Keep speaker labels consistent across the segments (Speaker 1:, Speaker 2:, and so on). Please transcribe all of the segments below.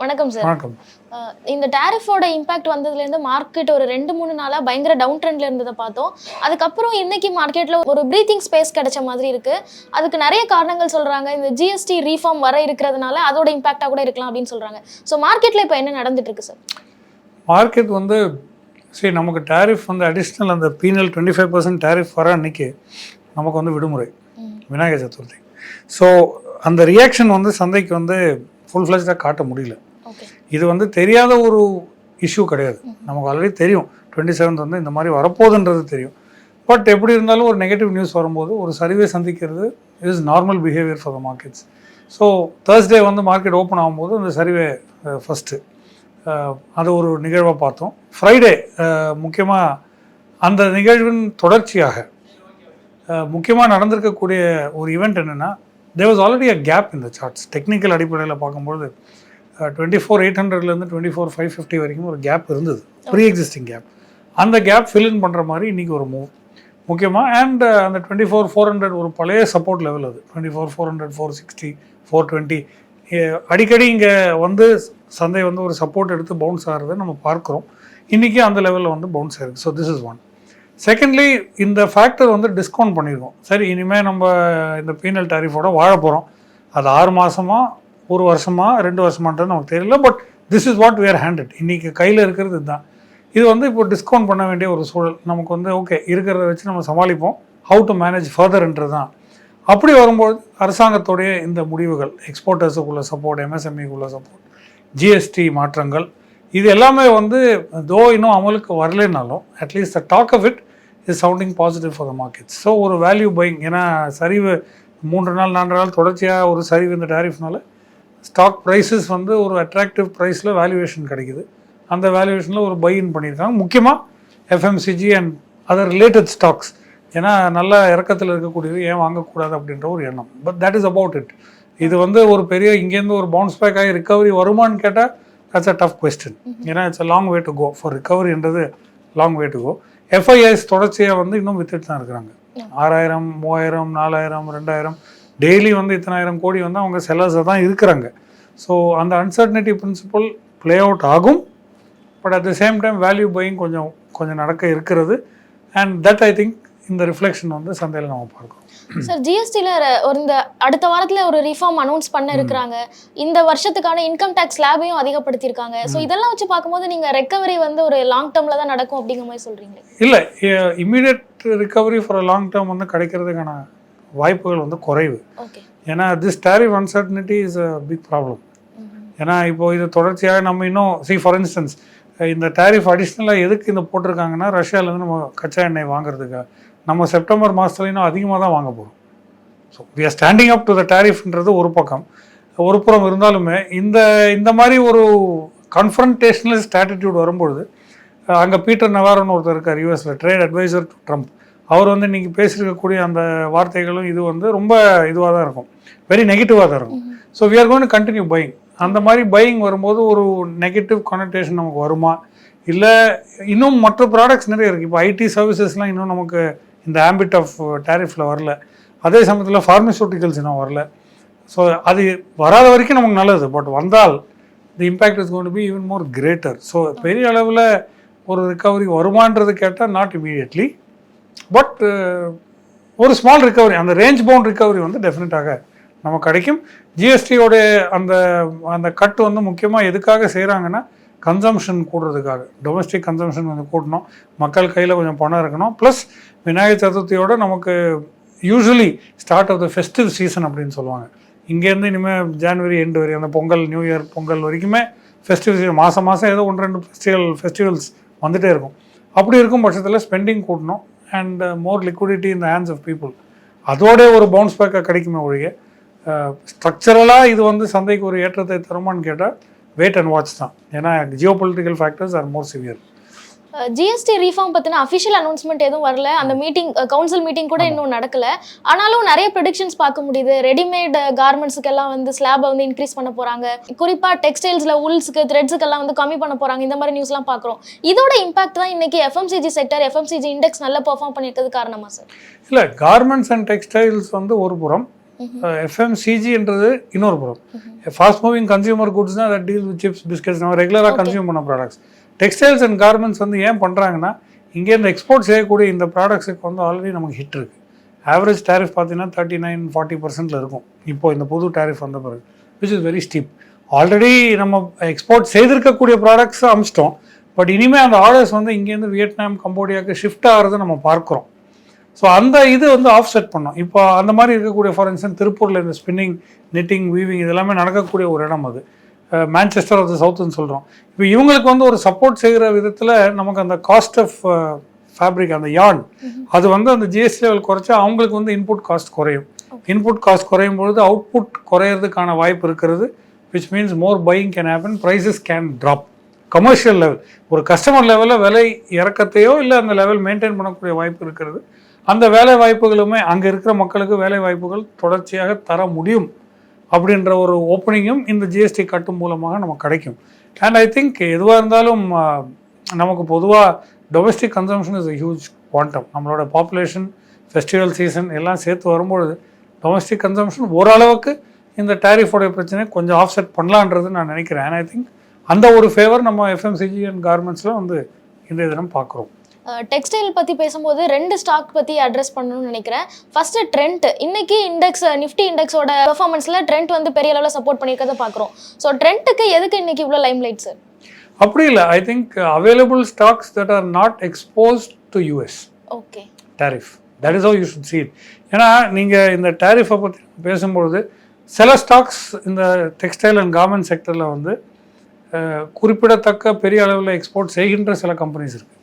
Speaker 1: வணக்கம் சார்.
Speaker 2: வணக்கம்.
Speaker 1: இந்த டேரிஃபோட இம்பாக்ட் வந்ததுலேருந்து மார்க்கெட் ஒரு ரெண்டு மூணு நாளாக பயங்கர டவுன் ட்ரெண்ட்ல இருந்ததை பார்த்தோம். அதுக்கப்புறம் இன்னைக்கு மார்க்கெட்டில் ஒரு ப்ரீத்திங் ஸ்பேஸ் கிடைச்ச மாதிரி இருக்கு. அதுக்கு நிறைய காரணங்கள் சொல்றாங்க. இந்த ஜிஎஸ்டி ரீஃபார்ம் வர இருக்கிறதுனால அதோட இம்பாக்டாக கூட இருக்கலாம் அப்படின்னு சொல்றாங்க. ஸோ மார்க்கெட்டில் இப்போ என்ன நடந்துட்டு இருக்கு சார்?
Speaker 2: மார்க்கெட் வந்து சரி நமக்கு டேரிஃப் வந்து அடிஷ்னல் அந்த penal twenty five percent tariff வர அன்னைக்கு நமக்கு வந்து விடுமுறை. விநாயகர் சதுர்த்தி. ஸோ அந்த ரியாக்ஷன் வந்து சந்தைக்கு வந்து ஃபுல் ஃப்ளெஜ்டாக காட்ட முடியல. இது வந்து தெரியாத ஒரு இஷ்யூ கிடையாது. நமக்கு ஆல்ரெடி தெரியும். டுவெண்ட்டி செவன்த் வந்து இந்த மாதிரி வரப்போகுதுன்றது தெரியும். பட் எப்படி இருந்தாலும் ஒரு நெகட்டிவ் நியூஸ் வரும்போது ஒரு சரிவை சந்திக்கிறது is normal behaviour for the markets so Thursday வந்து மார்க்கெட் ஓப்பன் ஆகும்போது அந்த சரிவை ஃபஸ்ட்டு அது ஒரு நிகழ்வாக பார்த்தோம். ஃப்ரைடே முக்கியமாக அந்த நிகழ்வின் தொடர்ச்சியாக முக்கியமாக நடந்திருக்கக்கூடிய ஒரு ஈவெண்ட் என்னென்னா there was already a gap இந்த சார்ட்ஸ் டெக்னிக்கல் அடிப்படையில் பார்க்கும்போது டுவெண்ட்டி ஃபோர் எயிட் ஹண்ட்ரட்லேருந்து டுவெண்ட்டி ஃபோர் ஃபைவ் ஃபிஃப்டி வரைக்கும் ஒரு கேப் இருந்தது. ப்ரீ எக்ஸிஸ்டிங் கேப் அந்த கேப் ஃபில் இன் பண்ணுற மாதிரி இன்றைக்கி ஒரு மூவ் முக்கியமாக அண்ட் அந்த டுவெண்ட்டி ஃபோர் ஃபோர் ஹண்ட்ரட் ஒரு பழைய சப்போர்ட் லெவல் அது. Twenty four four hundred four sixty four twenty அடிக்கடி இங்கே வந்து சந்தை வந்து ஒரு சப்போர்ட் எடுத்து பவுன்ஸ் ஆகிறத நம்ம பார்க்குறோம். இன்றைக்கி அந்த லெவலில் வந்து பவுன்ஸ் ஆயிருக்கு. So this is one secondly இந்த ஃபேக்டர் வந்து டிஸ்கவுண்ட் பண்ணியிருக்கோம் சரி இனிமேல் நம்ம இந்த பீனல் டாரிஃபோட வாழ போகிறோம் அது ஆறு மாதமா ஒரு வருஷமா ரெண்டு வருஷமான்றது நமக்கு தெரியல but this is what we're handed handed. இன்றைக்கி கையில் இருக்கிறது இதுதான். இது வந்து இப்போ டிஸ்கவுண்ட் பண்ண வேண்டிய ஒரு சூழல். நமக்கு வந்து ஓகே இருக்கிறத வச்சு நம்ம சமாளிப்போம். ஹவு டு மேனேஜ் ஃபர்தர்ன்றது தான் அப்படி வரும்போது அரசாங்கத்துடைய இந்த முடிவுகள் எக்ஸ்போர்ட்டர்ஸுக்குள்ள சப்போர்ட் எம்எஸ்எம்இக்குள்ள சப்போர்ட் ஜிஎஸ்டி மாற்றங்கள் இது எல்லாமே வந்து தோ இன்னும் அமலுக்கு வரலைனாலும் at least the talk of it is sounding positive for the markets so ஒரு வேல்யூ பையிங் ஏன்னா சரிவு மூன்று நாள் நான்கு நாள் தொடர்ச்சியாக ஒரு சரிவு இந்த டேரிஃப்னால ஸ்டாக் ப்ரைஸஸ் வந்து ஒரு அட்ராக்டிவ் ப்ரைஸில் வேல்யூவேஷன் கிடைக்குது. அந்த வேல்யூவேஷனில் ஒரு பையின் பண்ணியிருக்காங்க. முக்கியமாக FMCG and other related stocks ஏன்னா நல்ல இறக்கத்தில் இருக்கக்கூடியது ஏன் வாங்கக்கூடாது அப்படின்ற ஒரு எண்ணம். But that is about it இது வந்து ஒரு பெரிய இங்கேருந்து ஒரு பவுன்ஸ் பேக் ஆகி ரிகவரி வருமான்னு கேட்டால் தட்ஸ் அ டஃப் கொஸ்டின் ஏன்னா it's a long way to go for ரிகவரின்றது long way to go FIs தொடர்ச்சியாக வந்து இன்னும் வித்துட்டு தான் இருக்கிறாங்க. ஆறாயிரம் மூவாயிரம் நாலாயிரம் ரெண்டாயிரம் டெய்லி வந்து இத்தனாயிரம் கோடி வந்து அவங்க செல்லர்ஸாக தான் இருக்கிறாங்க. ஸோ அந்த அன்சர்டனிட்டி பிரின்சிபல் ப்ளே அவுட் ஆகும். But at the same time value buying கொஞ்சம் கொஞ்சம் நடக்க இருக்கிறது. அண்ட் தட் ஐ திங்க் இந்த ரிஃப்ளெக்ஷன் வந்து சந்தையில் நம்ம பார்க்குறோம்.
Speaker 1: சார் ஜிஎஸ்டியில் ஒரு இந்த அடுத்த வாரத்தில் ஒரு ரிஃபார்ம் அனௌன்ஸ் பண்ண இருக்கிறாங்க. இந்த வருஷத்துக்கான இன்கம் டேக்ஸ் ஸ்லாபையும் அதிகப்படுத்தியிருக்காங்க. ஸோ இதெல்லாம் வச்சு பார்க்கும்போது நீங்கள் ரெக்கவரி வந்து ஒரு லாங் டேர்மில் தான் நடக்கும் அப்படிங்கிற மாதிரி சொல்கிறீங்க
Speaker 2: இல்லை immediate recovery for long term வந்து கிடைக்கிறதுக்கான வாய்ப்புகள் வந்து குறைவு. ஏன்னா this tariff uncertainty is a big problem ஏன்னா இப்போ இது தொடர்ச்சியாக நம்ம இன்னும் சி ஃபார் இன்ஸ்டன்ஸ் இந்த டேரிஃப் அடிஷ்னலாக எதுக்கு இந்த போட்டிருக்காங்கன்னா ரஷ்யாவிலேருந்து நம்ம கச்சா எண்ணெய் வாங்குறதுக்காக. நம்ம செப்டம்பர் மாதத்துல இன்னும் அதிகமாக தான் வாங்க போகிறோம் so we are standing up to the டேரிஃப்ன்றது ஒரு பக்கம். ஒரு புறம் இருந்தாலுமே இந்த இந்த மாதிரி ஒரு கன்ஃபரன்டேஷனலிஸ்ட் ஆட்டிடியூட் வரும்பொழுது அங்கே பீட்டர் நவாரன் ஒருத்தர் இருக்கார் யூஎஸில் ட்ரேட் அட்வைசர் டு ட்ரம்ப் அவர் வந்து நீங்கள் பேசியிருக்கக்கூடிய அந்த வார்த்தைகளும் இது வந்து ரொம்ப இதுவாக தான் இருக்கும். வெரி நெகட்டிவாக தான் இருக்கும். So we are going continue buying அந்த மாதிரி பையிங் வரும்போது ஒரு நெகட்டிவ் கனெக்டேஷன் நமக்கு வருமா? இல்லை இன்னும் மற்ற ப்ராடக்ட்ஸ் நிறைய இருக்குது இப்போ ஐடி சர்வீசஸ்லாம் இன்னும் நமக்கு இந்த ஆம்பிட் ஆஃப் டேரிஃபில் வரல. அதே சமயத்தில் ஃபார்மசூட்டிக்கல்ஸ் இன்னும் வரல. ஸோ அது வராத வரைக்கும் நமக்கு நல்லது. பட் வந்தால் the impact is gonna be even more greater so பெரிய அளவில் ஒரு ரிக்கவரி வருமானது கேட்டால் நாட் இமீடியட்லி பட் ஒரு ஸ்மால் ரிக்கவரி அந்த ரேஞ்ச் பவுண்ட் ரிக்கவரி வந்து டெஃபினட்டாக நமக்கு கிடைக்கும். ஜிஎஸ்டியோடைய அந்த அந்த கட் வந்து முக்கியமாக எதுக்காக செய்கிறாங்கன்னா கன்சம்ஷன் கூடுறதுக்காக. டொமஸ்டிக் கன்சம்ஷன் கொஞ்சம் கூட்டணும் மக்கள் கையில் கொஞ்சம் பணம் இருக்கணும். ப்ளஸ் விநாயகர் சதுர்த்தியோட நமக்கு usually start of the festive season அப்படின்னு சொல்லுவாங்க. இங்கேருந்து இனிமேல் ஜான்வரி எண்டு வரை அந்த பொங்கல் நியூ இயர் பொங்கல் வரைக்குமே ஃபெஸ்டிவல் சீசன் மாதம் மாதம் ஏதோ ஒன்று ரெண்டு ஃபெஸ்டிவல் ஃபெஸ்டிவல்ஸ் வந்துகிட்டே இருக்கும். அப்படி இருக்கும் பட்சத்தில் ஸ்பெண்டிங் கூட்டணும் and more liquidity in the hands of people அதோட ஒரு பவுன்ஸ் பேக்காக கிடைக்குமே ஒழிய ஸ்ட்ரக்சரலாக இது வந்து சந்தைக்கு ஒரு ஏற்றத்தை தருமான்னு கேட்டால் வெயிட் அண்ட் வாட்ச் தான். ஏன்னா geo political factors are more severe
Speaker 1: GST reform பற்றின அஃபிஷியல் அனௌன்ஸ்மெண்ட் எதுவும் வரல. அந்த மீட்டிங் கவுன்சில் மீட்டிங் கூட இன்னும் நடக்கல. ஆனாலும் நிறைய ப்ரெடிக்ஷன்ஸ் பார்க்க முடியுது. ரெடிமேட் கார்மெண்ட்ஸுக்கெல்லாம் வந்து ஸ்லாபை வந்து இன்க்ரீஸ் பண்ண போகிறாங்க குறிப்பாக டெக்ஸ்டைல்ஸில் உல்ஸ்க்கு த்ரெட்ஸுக்கெல்லாம் வந்து கம்மி பண்ண போகிறாங்க இந்த மாதிரி நியூஸ்லாம் பார்க்குறோம். இதோட இம்பாக்ட் தான் இன்னைக்கு எஃப்எம்சிஜி செக்டர் எஃப்எம்சிஜி இண்டெக்ஸ் நல்லா பெர்ஃபார்ம் பண்ணியிருக்கிறது காரணமா சார்
Speaker 2: இல்லை கார்மெண்ட்ஸ் அண்ட் டெக்ஸ்டைல்ஸ் வந்து ஒரு புறம். எஃப்எம்சிஜின்றது இன்னொரு புறம் ஃபாஸ்ட் மூவிங் கன்சியூமர் குட்ஸ் தான் டீல் வித் சிப்ஸ் பிஸ்கெட்ஸ் நம்ம ரெகுலராக கன்சியூம் பண்ண ப்ராடக்ட்ஸ் டெக்ஸ்டைல்ஸ் அண்ட் கார்மெண்ட்ஸ் வந்து ஏன் பண்ணுறாங்கன்னா இங்கேருந்து எக்ஸ்போர்ட் செய்யக்கூடிய இந்த ப்ராடக்ட்ஸுக்கு வந்து ஆல்ரெடி நமக்கு ஹிட் இருக்குது ஆவரேஜ் டேரிஃப் பார்த்தீங்கன்னா தேர்ட்டி நைன் ஃபார்ட்டி பர்சன்ட்டில் இருக்கும். இப்போ இந்த புது டேரிஃப் வந்த பிறகு which is very steep already நம்ம எக்ஸ்போர்ட் செய்திருக்கக்கூடிய ப்ராடக்ட்ஸ் அமிச்சிட்டோம். பட் இனிமேல் அந்த ஆர்டர்ஸ் வந்து இங்கேருந்து வியட்நாம் கம்போடியாவுக்கு ஷிஃப்ட் ஆகிறத நம்ம பார்க்குறோம். ஸோ அந்த இது வந்து ஆஃப் செட் பண்ணோம். இப்போ அந்த மாதிரி இருக்கக்கூடிய ஃபார் இன்ஸ்டன்ஸ் திருப்பூரில் இந்த ஸ்பின்னிங் knitting வீவிங் இதெல்லாமே நடக்கக்கூடிய ஒரு இடம் அது. மேன்செஸ்டர் ஆஃப் த சவுத்துன்னு சொல்கிறோம் இப்போ இவங்களுக்கு வந்து ஒரு சப்போர்ட் செய்கிற விதத்தில் நமக்கு அந்த காஸ்ட் ஆஃப் ஃபேப்ரிக் அந்த யார்ன் அது வந்து அந்த ஜிஎஸ்டி லெவல் குறைச்சா அவங்களுக்கு வந்து இன்புட் காஸ்ட் குறையும். இன்புட் காஸ்ட் குறையும் பொழுது அவுட்புட் குறையிறதுக்கான வாய்ப்பு இருக்கிறது which means more buying can happen prices can drop commercial level ஒரு கஸ்டமர் லெவலில் விலை இறக்கத்தையோ இல்லை அந்த லெவல் மெயின்டைன் பண்ணக்கூடிய வாய்ப்பு இருக்கிறது. அந்த வேலை வாய்ப்புகளுமே அங்கே இருக்கிற மக்களுக்கு வேலை வாய்ப்புகள் தொடர்ச்சியாக தர முடியும் அப்படின்ற ஒரு ஓப்பனிங்கும் இந்த ஜிஎஸ்டி கட்டு மூலமாக நமக்கு கிடைக்கும். அண்ட் ஐ திங்க் எதுவாக இருந்தாலும் நமக்கு பொதுவாக domestic consumption is a huge quantum நம்மளோட பாப்புலேஷன் ஃபெஸ்டிவல் சீசன் எல்லாம் சேர்த்து வரும்பொழுது டொமஸ்டிக் கன்சம்ஷன் ஓரளவுக்கு இந்த டேரிஃபோடைய பிரச்சனையை கொஞ்சம் ஆஃப்செட் பண்ணலான்றது நான் நினைக்கிறேன். அண்ட் ஐ திங்க் அந்த ஒரு ஃபேவர் நம்ம எஃப்எம்சிஜி அண்ட் கார்மெண்ட்ஸில் வந்து இந்த தினம் பார்க்குறோம்.
Speaker 1: டெக்ஸ்டைல் பத்தி பேசும்போது ரெண்டு ஸ்டாக் பத்தி அட்ரஸ் பண்ணணும்னு நினைக்கிறேன். ஃபர்ஸ்ட் ட்ரெண்ட் இன்னைக்கு இண்டெக்ஸ் நிஃப்டி இண்டெக்ஸோட பெர்ஃபார்மன்ஸ்ல ட்ரெண்ட் வந்து பெரிய அளவில் சப்போர்ட் பண்ணியிருக்கத பார்க்குறோம். ஸோ ட்ரெண்ட்டுக்கு எதுக்கு இன்னைக்கு இவ்வளோ லைம் லைட் சார்
Speaker 2: அப்படி இல்லை. I think available stocks that are not exposed to US
Speaker 1: okay
Speaker 2: tariff that is how you should it. ஏன்னா நீங்கள் இந்த டேரிஃபை பற்றி பேசும்பொழுது சில ஸ்டாக்ஸ் இந்த டெக்ஸ்டைல் அண்ட் கார்மெண்ட் செக்டரில் வந்து குறிப்பிடத்தக்க பெரிய அளவில் எக்ஸ்போர்ட் செய்கின்ற சில கம்பெனிஸ் இருக்குது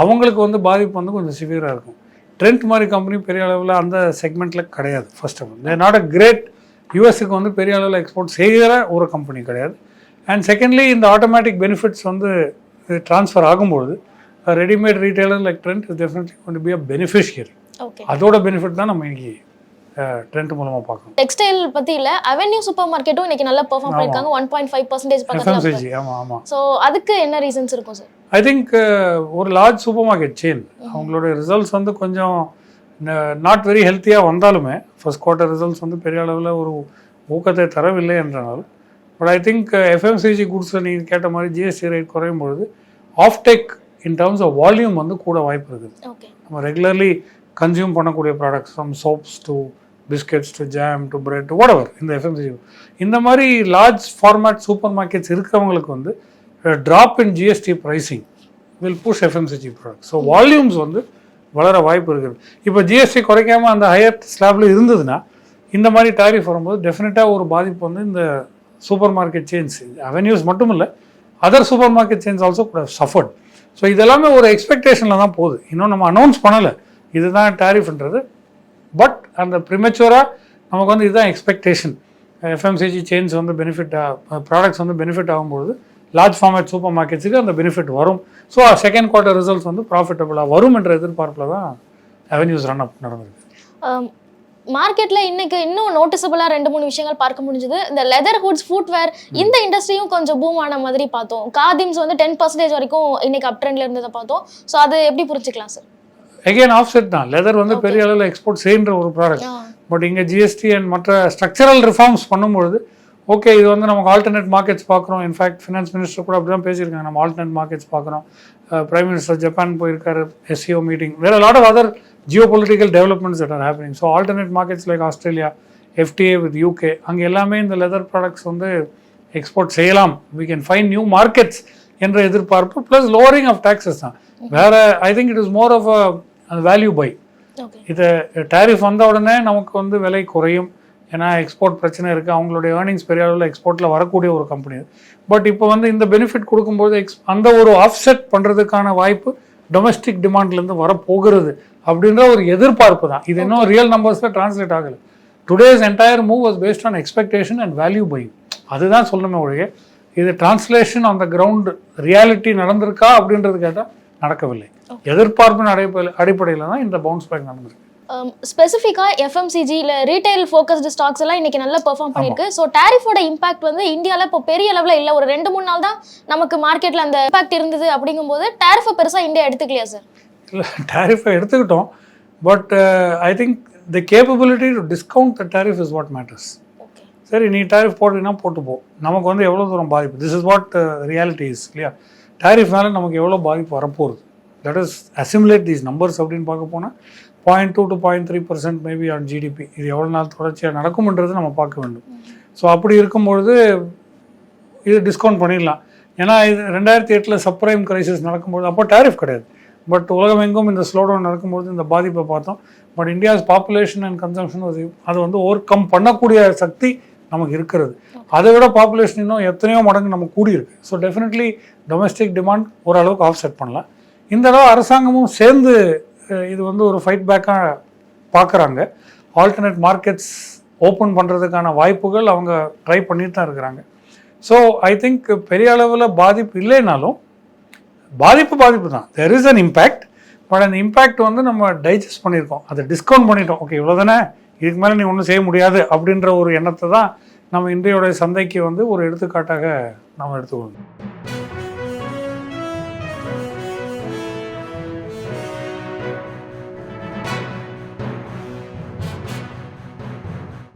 Speaker 2: அவங்களுக்கு வந்து பாதிப்பு வந்து கொஞ்சம் சிவியராக இருக்கும். ட்ரெண்ட் மாதிரி கம்பெனி பெரிய அளவில் அந்த செக்மெண்ட்டில் கிடையாது first of all not a great யூஎஸ்க்கு வந்து பெரிய அளவில் எக்ஸ்போர்ட் செய்கிற ஒரு கம்பெனி கிடையாது. அண்ட் செகண்ட்லி இந்த ஆட்டோமேட்டிக் பெனிஃபிட்ஸ் வந்து transfer ஆகும்பொழுது readymade retailer like Trent is definitely கொண்டு பி அ பெனிஃபிஷியரி அதோட பெனிஃபிட் தான் நம்ம இன்னைக்கு ட்ரெண்ட் மூலமாக பார்க்கணும்.
Speaker 1: டெக்ஸ்டைல் பத்தி இல்ல அவென்யூ சூப்பர் மார்க்கெட்டும் இன்னைக்கு நல்லா பெர்ஃபார்ம் பண்ணிருக்காங்க. ஒன் பாயிண்ட் ஃபைவ் பர்சன்டேஜ் பக்கத்துல
Speaker 2: ஆமாம் ஆமாம்
Speaker 1: ஸோ அதுக்கு என்ன ரீசன்ஸ் இருக்கும் சார்
Speaker 2: ஐ திங்க் ஒரு லார்ஜ் சூப்பர் மார்க்கெட் செயின் அவங்களோட ரிசல்ட்ஸ் வந்து கொஞ்சம் நாட் வெரி ஹெல்த்தியாக வந்தாலுமே ஃபர்ஸ்ட் குவார்ட்டர் ரிசல்ட்ஸ் வந்து பெரிய அளவில் ஒரு ஊக்கத்தை தரவில்லை என்றாலும் பட் ஐ திங்க் எஃப்எம்சிஜி குட்ஸில் நீங்கள் கேட்ட மாதிரி ஜிஎஸ்டி ரேட் குறையும் பொழுது off take in terms of volume வந்து கூட வாய்ப்பு இருக்குது. நம்ம ரெகுலர்லி கன்சியூம் பண்ணக்கூடிய products from soaps to biscuits to jam to bread whatever இந்த எஃப்எம்சிஜி இந்த மாதிரி லார்ஜ் ஃபார்மேட் சூப்பர் மார்க்கெட்ஸ் இருக்கிறவங்களுக்கு வந்து drop in GST pricing will push FMCG product so volumes வந்து வளர வாய்ப்பு இருக்குது. இப்போ ஜிஎஸ்டி குறைக்காமல் அந்த ஹையர் ஸ்லாப்ல இருந்ததுன்னா இந்த மாதிரி டாரிஃப் வரும்போது டெஃபினட்டாக ஒரு பாதிப்பு வந்து இந்த சூப்பர் மார்க்கெட் சேஞ்ச் அவென்யூஸ் மட்டும் இல்லை other supermarket change also கூட சஃபர்ட் ஸோ இதெல்லாமே ஒரு எக்ஸ்பெக்டேஷனில் தான் போகுது. இன்னும் நம்ம அனௌன்ஸ் பண்ணலை. இதுதான் டேரிஃப்ன்றது பட் அந்த ப்ரிமெச்சூராக நமக்கு வந்து இதுதான் எக்ஸ்பெக்டேஷன் எஃப்எம்சிஜி சேஞ்ச் வந்து பெனிஃபிட் ப்ராடக்ட்ஸ் வந்து பெனிஃபிட் ஆகும்பொழுது லார்ஜ் ஃபார்மேட் சூப்பர் மார்க்கெட்ஸுக்கு அந்த பெனிஃபிட் வரும். ஸோ செகண்ட் குவார்ட்டர் ரிசல்ட்ஸ் வந்து ப்ராஃபிட்டபுளாக வரும் என்ற எதிர்பார்ப்பில் தான் அவென்யூஸ் ரன் அப் நடந்திருக்கு.
Speaker 1: மார்க்கெட்ல இன்னைக்கு இன்னும் நோட்டிசபிளா ரெண்டு மூணு விஷயங்கள் பார்க்க முடிஞ்சது. இந்த லெதர் ஹுட்ஸ் ஃபுட்வேர் இந்த இண்டஸ்ட்ரியும் கொஞ்சம் பூம் ஆன மாதிரி பார்த்தோம். காதிம்ஸ் வந்து டென் பர்சன்டேஜ் வரைக்கும் இன்னைக்கு அப் ட்ரெண்ட்ல இருந்ததை பார்த்தோம். ஸோ அது எப்படி புரிஞ்சுக்கலாம் சார்
Speaker 2: எகெயின் ஆஃப்செட் தான். லெதர் வந்து பெரிய அளவில் எக்ஸ்போர்ட் செய்கின்ற ஒரு ப்ராடக்ட் பட் இங்கே ஜிஎஸ்டி அண்ட் மற்ற ஸ்ட்ரக்சரல் ரிஃபார்ம்ஸ் பண்ணும்பொழுது ஓகே இது வந்து நமக்கு ஆல்டர்னேட் மார்க்கெட்ஸ் பார்க்குறோம். இன்ஃபேக்ட் ஃபினான்ஸ் மினிஸ்டர் கூட அப்படி தான் பேசியிருக்காங்க. நம்ம ஆல்டர்னேட் மார்க்கெட்ஸ் பார்க்குறோம். பிரைம் மினிஸ்டர் ஜப்பான் போயிருக்காரு எஸ்சிஓ மீட்டிங் வேற lot of other geo political developments that are happening so alternate markets like Australia FTA with UK அங்கே எல்லாமே இந்த லெதர் ப்ராடக்ட்ஸ் வந்து எக்ஸ்போர்ட் செய்யலாம். We can find new markets என்ற எதிர்பார்ப்பு ப்ளஸ் லோவரிங் ஆஃப் taxes தான். வேற I think it is more of a value buy இது டேரிஃப் வந்த உடனே நமக்கு வந்து விலை குறையும். ஏன்னா எக்ஸ்போர்ட் பிரச்சனை இருக்குது அவங்களுடைய ஏர்னிங்ஸ் பெரிய அளவில் எக்ஸ்போர்ட்டில் வரக்கூடிய ஒரு கம்பெனி பட் இப்போ வந்து இந்த பெனிஃபிட் கொடுக்கும்போது எக்ஸ் அந்த ஒரு ஆஃப்செட் பண்ணுறதுக்கான வாய்ப்பு டொமஸ்டிக் டிமாண்ட்லேருந்து வரப்போகிறது அப்படின்ற ஒரு எதிர்பார்ப்பு தான். இது இன்னும் ரியல் நம்பர்ஸில் டிரான்ஸ்லேட் ஆகலை. Today's entire move was based on expectation and value buy அதுதான் சொல்லணுமே ஒழிய இது டிரான்ஸ்லேஷன் அந்த கிரவுண்ட் ரியாலிட்டி நடந்திருக்கா அப்படின்றது கேட்டால் நடக்கவில்லை. எதிர்பார்ப்பின் அடிப்படையில் அடிப்படையில் தான் இந்த பவுன்ஸ் பேக் நடந்திருக்கு.
Speaker 1: ஸ்பெசிஃபிக்கா எஃப்எம்சிஜி இல்ல ரீட்டைல் ஃபோக்கஸ்டு ஸ்டாக்ஸ் எல்லாம் இன்னைக்கு நல்லா பெர்ஃபார்ம் பண்ணிருக்கு ஸோ டேரிஃபோட இம்பாக்ட் வந்து இந்தியால இப்போ பெரிய லெவலில் இல்ல. ஒரு ரெண்டு மூணு நாள் தான் நமக்கு மார்க்கெட்ல அந்த இம்பாக்ட் இருந்தது அப்படிங்கும்போது டேரிஃபை பெருசா இந்தியா எடுத்துக்கலையா சார்
Speaker 2: இல்லை டேரிஃபை எடுத்துக்கிட்டோம். But I think the capability to discount the tariff is what matters சரி நீ டேரிஃப் போடுறீங்கன்னா போட்டு போ. நமக்கு வந்து எவ்வளோ தூரம் பாதிப்பு? This is what reality is இல்லையா? டேரிஃப்னால நமக்கு எவ்வளோ பாதிப்பு வரப்போகுது? That is assimilate these numbers அப்படின்னு பார்க்க போனால் point two to point three percent maybe on GDP இது எவ்வளோ நாள் தொடர்ச்சியாக நடக்கும்ன்றது நம்ம பார்க்க வேண்டும். ஸோ அப்படி இருக்கும்பொழுது இது டிஸ்கவுண்ட் பண்ணிடலாம். ஏன்னா இது ரெண்டாயிரத்தி எட்டில் சப்ரைம் கிரைசிஸ் நடக்கும்போது அப்போ டேரிஃப் கிடையாது. பட் உலகம் எங்கும் இந்த ஸ்லோடவுன் நடக்கும்போது இந்த பாதிப்பை பார்த்தோம். But India's population and consumption அது அது வந்து ஓவர் கம் பண்ணக்கூடிய சக்தி நமக்கு இருக்கிறது. அதை விட பாப்புலேஷன் இன்னும் எத்தனையோ மடங்கு நமக்கு கூடியிருக்கு. ஸோ டெஃபினெட்லி டொமஸ்டிக் டிமாண்ட் ஓரளவுக்கு ஆஃப்செட் பண்ணலாம். இந்த அளவு அரசாங்கமும் சேர்ந்து இது வந்து ஒரு ஃபைட் பேக்காக பார்க்குறாங்க ஆல்டர்னேட் மார்க்கெட்ஸ் ஓப்பன் பண்ணுறதுக்கான வாய்ப்புகள் அவங்க ட்ரை பண்ணிட்டு தான் இருக்கிறாங்க. ஸோ ஐ திங்க் பெரிய அளவில் பாதிப்பு இல்லைனாலும் பாதிப்பு பாதிப்பு தான். There is an impact but அந்த இம்பேக்ட் வந்து நம்ம டைஜஸ்ட் பண்ணியிருக்கோம். அதை டிஸ்கவுண்ட் பண்ணிட்டோம். ஓகே இவ்வளோதானே இதுக்கு மேலே நீ ஒன்றும் செய்ய முடியாது அப்படின்ற ஒரு எண்ணத்தை தான் நம்ம இன்றையோடைய சந்தைக்கு வந்து ஒரு எடுத்துக்காட்டாக நம்ம எடுத்துக்கொள்ளணும்